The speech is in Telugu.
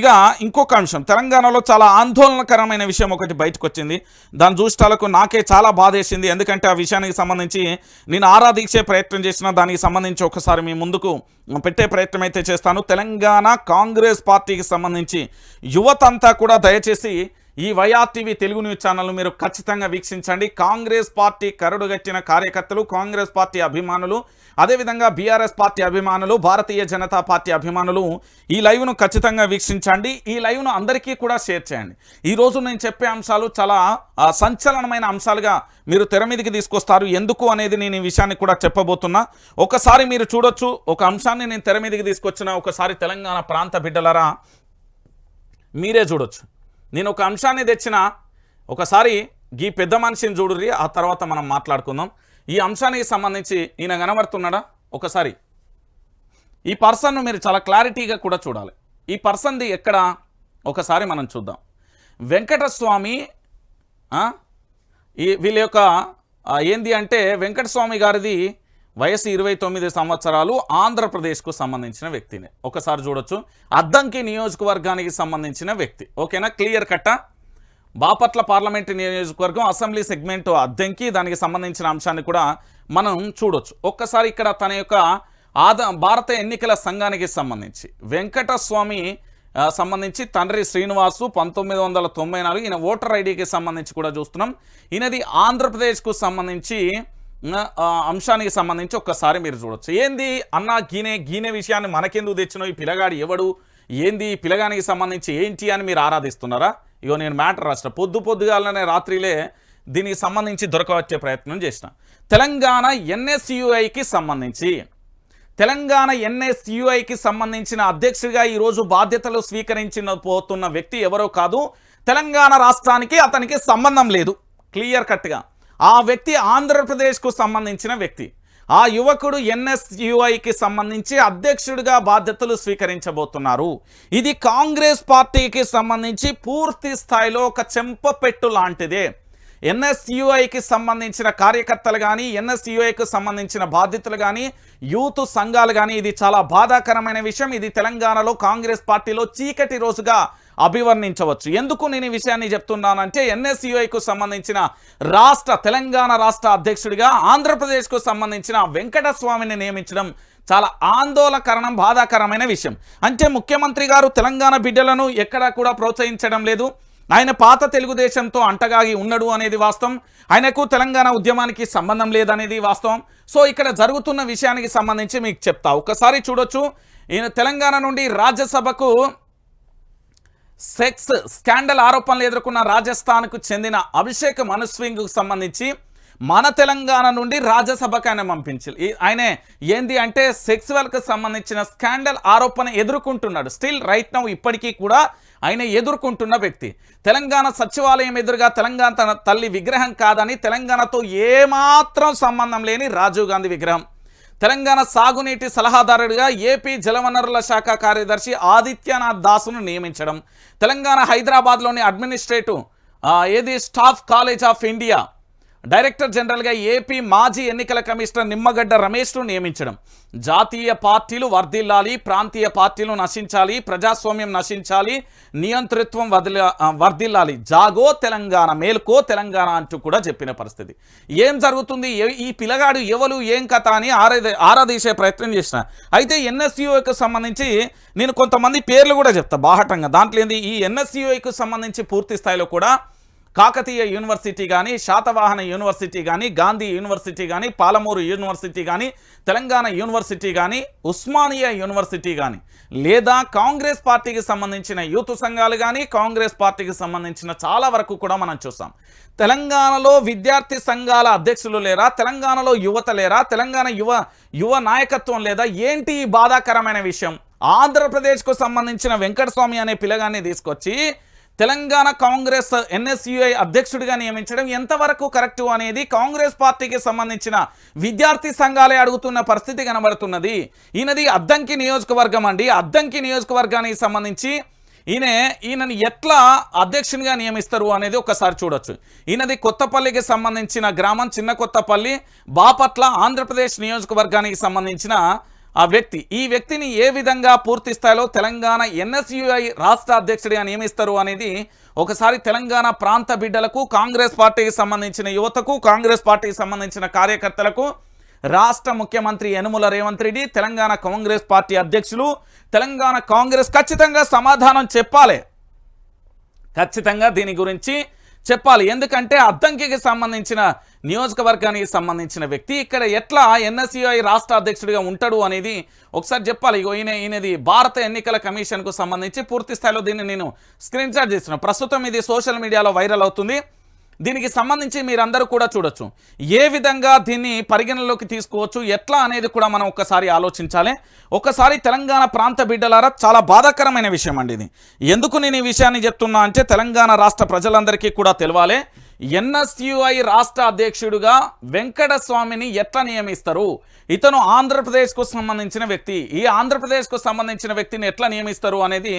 ఇక ఇంకొక అంశం. తెలంగాణలో చాలా ఆందోళనకరమైన విషయం ఒకటి బయటకు వచ్చింది దాని చూష్టాలకు నాకే చాలా బాధేసింది. ఎందుకంటే ఆ విషయానికి సంబంధించి నేను ఆరాధించే ప్రయత్నం చేసిన దానికి సంబంధించి ఒకసారి మీ ముందుకు పెట్టే ప్రయత్నం అయితే చేస్తాను. తెలంగాణ కాంగ్రెస్ పార్టీకి సంబంధించి యువతంతా కూడా దయచేసి ఈ వైఆర్టీవీ తెలుగు న్యూస్ ఛానల్ను మీరు ఖచ్చితంగా వీక్షించండి. కాంగ్రెస్ పార్టీ కరడుగట్టిన కార్యకర్తలు కాంగ్రెస్ పార్టీ అభిమానులు అదేవిధంగా బీఆర్ఎస్ పార్టీ అభిమానులు భారతీయ జనతా పార్టీ అభిమానులు ఈ లైవ్ను ఖచ్చితంగా వీక్షించండి. ఈ లైవ్ను అందరికీ కూడా షేర్ చేయండి. ఈరోజు నేను చెప్పే అంశాలు చాలా సంచలనమైన అంశాలుగా మీరు తెర మీదకి తీసుకొస్తారు. ఎందుకు అనేది నేను ఈ విషయాన్ని కూడా చెప్పబోతున్నా. ఒకసారి మీరు చూడొచ్చు. ఒక అంశాన్ని నేను తెర మీదకి తీసుకొచ్చిన ఒకసారి తెలంగాణ ప్రాంత బిడ్డలరా మీరే చూడొచ్చు. నేను ఒక అంశాన్ని తెచ్చిన. ఒకసారి ఈ పెద్ద మనిషిని చూడుర్రి ఆ తర్వాత మనం మాట్లాడుకుందాం. ఈ అంశానికి సంబంధించి ఈయన కనబడుతున్నాడా? ఒకసారి. ఈ పర్సన్ను మీరు చాలా క్లారిటీగా కూడా చూడాలి. ఈ పర్సన్ది ఎక్కడ? ఒకసారి మనం చూద్దాం. వెంకటస్వామి ఈ వీళ్ళ యొక్క ఏంది అంటే వెంకటస్వామి గారిది వయసు ఇరవై తొమ్మిది సంవత్సరాలు ఆంధ్రప్రదేశ్కు సంబంధించిన వ్యక్తిని. ఒకసారి చూడొచ్చు. అద్దంకి నియోజకవర్గానికి సంబంధించిన వ్యక్తి. ఓకేనా? క్లియర్ కట్టా? బాపట్ల పార్లమెంటు నియోజకవర్గం అసెంబ్లీ సెగ్మెంట్ అద్దంకి దానికి సంబంధించిన అంశాన్ని కూడా మనం చూడొచ్చు. ఒక్కసారి ఇక్కడ తన యొక్క ఆద భారత ఎన్నికల సంఘానికి సంబంధించి. వెంకటస్వామి సంబంధించి తండ్రి శ్రీనివాసు పంతొమ్మిది వందల తొంభై నాలుగు ఈయన ఓటర్ ఐడికి సంబంధించి కూడా చూస్తున్నాం. ఈయనది ఆంధ్రప్రదేశ్కు సంబంధించి అంశానికి సంబంధించి ఒక్కసారి మీరు చూడొచ్చు. ఏంది? అన్న గీనే గీనే విషయాన్ని మనకెందుకు తెచ్చినావు? ఈ పిల్లగాడు ఎవడు? ఏంది? ఈ పిల్లగానికి సంబంధించి ఏంటి అని మీరు ఆరాధిస్తున్నారా? ఇగో నేను మ్యాటర్ రాసిన. పొద్దు పొద్దుగాలనే రాత్రిలే దీనికి సంబంధించి దొరకవచ్చే ప్రయత్నం చేసిన. తెలంగాణ ఎన్ఎస్యుఐకి సంబంధించి తెలంగాణ ఎన్ఎస్యుఐకి సంబంధించిన అధ్యక్షుడిగా ఈరోజు బాధ్యతలు స్వీకరించిన పోతున్న వ్యక్తి ఎవరో కాదు తెలంగాణ రాష్ట్రానికి అతనికి సంబంధం లేదు. క్లియర్ కట్గా. ఆ వ్యక్తి ఆంధ్రప్రదేశ్కు సంబంధించిన వ్యక్తి. ఆ యువకుడు ఎన్ఎస్యుఐకి సంబంధించి అధ్యక్షుడిగా బాధ్యతలు స్వీకరించబోతున్నారు. ఇది కాంగ్రెస్ పార్టీకి సంబంధించి పూర్తి స్థాయిలో ఒక చెంపపెట్టు లాంటిదే. ఎన్ఎస్యుఐకి సంబంధించిన కార్యకర్తలు కానీ ఎన్ఎస్యుఐకి సంబంధించిన బాధితులు కానీ యూత్ సంఘాలు కానీ ఇది చాలా బాధాకరమైన విషయం. ఇది తెలంగాణలో కాంగ్రెస్ పార్టీలో చీకటి రోజుగా అభివర్ణించవచ్చు. ఎందుకు నేను ఈ విషయాన్ని చెప్తున్నానంటే ఎన్ఎస్యుఐకు సంబంధించిన రాష్ట్ర తెలంగాణ రాష్ట్ర అధ్యక్షుడిగా ఆంధ్రప్రదేశ్కు సంబంధించిన వెంకటస్వామిని నియమించడం చాలా ఆందోళనకరణం బాధాకరమైన విషయం. అంటే ముఖ్యమంత్రి గారు తెలంగాణ బిడ్డలను ఎక్కడా కూడా ప్రోత్సహించడం లేదు. ఆయన పాత తెలుగుదేశంతో అంటగాగి ఉన్నాడు అనేది వాస్తవం. ఆయనకు తెలంగాణ ఉద్యమానికి సంబంధం లేదనేది వాస్తవం. సో ఇక్కడ జరుగుతున్న విషయానికి సంబంధించి మీకు చెప్తా. ఒకసారి చూడొచ్చు. ఈయన తెలంగాణ నుండి రాజ్యసభకు సెక్స్ స్కాండల్ ఆరోపణలు ఎదుర్కొన్న రాజస్థాన్కు చెందిన అభిషేక్ మనుస్వింగ్కు సంబంధించి మన తెలంగాణ నుండి రాజ్యసభకు ఆయన పంపించారు. ఈ- ఆయనే ఏంది అంటే సెక్సువల్కి సంబంధించిన స్కాండల్ ఆరోపణ ఎదుర్కొంటున్నాడు. స్టిల్ రైట్ నౌ ఇప్పటికీ కూడా ఆయన ఎదుర్కొంటున్న వ్యక్తి. తెలంగాణ సచివాలయం ఎదురుగా తెలంగాణ తన తల్లి విగ్రహం కాదని తెలంగాణతో ఏమాత్రం సంబంధం లేని రాజీవ్ గాంధీ విగ్రహం. తెలంగాణ సాగునీటి సలహాదారుడిగా ఏపీ జలవనరుల శాఖ కార్యదర్శి ఆదిత్యనాథ్ దాసును నియమించడం. తెలంగాణ హైదరాబాద్లోని అడ్మినిస్ట్రేటివ్ ఏది? Staff college of India. Director జనరల్గా ఏపీ మాజీ ఎన్నికల కమిషనర్ నిమ్మగడ్డ రమేష్ను నియమించడం. జాతీయ పార్టీలు వర్ధిల్లాలి ప్రాంతీయ పార్టీలు నశించాలి ప్రజాస్వామ్యం నశించాలి నియంతృత్వం వదిల వర్ధిల్లాలి. జాగో తెలంగాణ మేల్కో తెలంగాణ అంటూ కూడా చెప్పిన పరిస్థితి. ఏం జరుగుతుంది? ఈ పిల్లగాడు ఎవరు? ఏం కథ అని ఆరాధ ఆరాధీసే ప్రయత్నం చేసిన. అయితే ఎన్ఎస్యుకి సంబంధించి నేను కొంతమంది పేర్లు కూడా చెప్తా బాహటంగా. దాంట్లో ఏంది? ఈ ఎన్ఎస్యుకి సంబంధించి పూర్తి స్థాయిలో కూడా కాకతీయ యూనివర్సిటీ కానీ శాతవాహన యూనివర్సిటీ కానీ గాంధీ యూనివర్సిటీ కానీ పాలమూరు యూనివర్సిటీ కానీ తెలంగాణ యూనివర్సిటీ కానీ ఉస్మానియా యూనివర్సిటీ కానీ లేదా కాంగ్రెస్ పార్టీకి సంబంధించిన యూత్ సంఘాలు కానీ కాంగ్రెస్ పార్టీకి సంబంధించిన చాలా వరకు కూడా మనం చూస్తాం తెలంగాణలో విద్యార్థి సంఘాల అధ్యక్షులు లేరా? తెలంగాణలో యువత లేరా? తెలంగాణ యువ యువ నాయకత్వం లేదా ఏంటి ఈ బాధాకరమైన విషయం? ఆంధ్రప్రదేశ్కు సంబంధించిన వెంకటస్వామి అనే పిల్లగాన్ని తీసుకొచ్చి తెలంగాణ కాంగ్రెస్ ఎన్ఎస్యుఐ అధ్యక్షుడిగా నియమించడం ఎంతవరకు కరెక్టు అనేది కాంగ్రెస్ పార్టీకి సంబంధించిన విద్యార్థి సంఘాలే అడుగుతున్న పరిస్థితి కనబడుతున్నది. ఈయనది అద్దంకి నియోజకవర్గం అండి. అద్దంకి నియోజకవర్గానికి సంబంధించి ఈయన ఈయనని ఎట్లా అధ్యక్షునిగా నియమిస్తారు అనేది ఒకసారి చూడొచ్చు. ఈయనది కొత్తపల్లికి సంబంధించిన గ్రామం చిన్న కొత్తపల్లి బాపట్ల ఆంధ్రప్రదేశ్ నియోజకవర్గానికి సంబంధించిన ఆ వ్యక్తి ఈ వ్యక్తిని ఏ విధంగా పూర్తి స్థాయిలో తెలంగాణ ఎన్ఎస్యుఐ రాష్ట్ర అధ్యక్షుడిగా నియమిస్తారు అనేది ఒకసారి తెలంగాణ ప్రాంత బిడ్డలకు కాంగ్రెస్ పార్టీకి సంబంధించిన యువతకు కాంగ్రెస్ పార్టీకి సంబంధించిన కార్యకర్తలకు రాష్ట్ర ముఖ్యమంత్రి యనుమల రేవంత్ రెడ్డి తెలంగాణ కాంగ్రెస్ పార్టీ అధ్యక్షులు తెలంగాణ కాంగ్రెస్ ఖచ్చితంగా సమాధానం చెప్పాలి. ఖచ్చితంగా దీని గురించి చెప్పాలి. ఎందుకంటే అద్దంకికి సంబంధించిన నియోజకవర్గానికి సంబంధించిన వ్యక్తి ఇక్కడ ఎట్లా ఎన్ఎస్యుఐ రాష్ట్ర అధ్యక్షుడిగా ఉంటాడు అనేది ఒకసారి చెప్పాలి. ఇగో ఈయన ఈయనది భారత ఎన్నికల కమిషన్కు సంబంధించి పూర్తి స్థాయిలో దీన్ని నేను స్క్రీన్ షాట్ చేస్తున్నాను ప్రస్తుతం ఇది సోషల్ మీడియాలో వైరల్ అవుతుంది. దీనికి సంబంధించి మీరందరూ కూడా చూడొచ్చు. ఏ విధంగా దీన్ని పరిగణలోకి తీసుకోవచ్చు ఎట్లా అనేది కూడా మనం ఒక్కసారి ఆలోచించాలి. ఒకసారి తెలంగాణ ప్రాంత బిడ్డలారా చాలా బాధాకరమైన విషయం అండి ఇది. ఎందుకు నేను ఈ విషయాన్ని చెప్తున్నా అంటే తెలంగాణ రాష్ట్ర ప్రజలందరికీ కూడా తెలవాలి. ఎన్ఎస్యుఐ రాష్ట్ర అధ్యక్షుడిగా వెంకటస్వామిని ఎట్లా నియమిస్తారు? ఇతను ఆంధ్రప్రదేశ్కు సంబంధించిన వ్యక్తి. ఈ ఆంధ్రప్రదేశ్కు సంబంధించిన వ్యక్తిని ఎట్లా నియమిస్తారు అనేది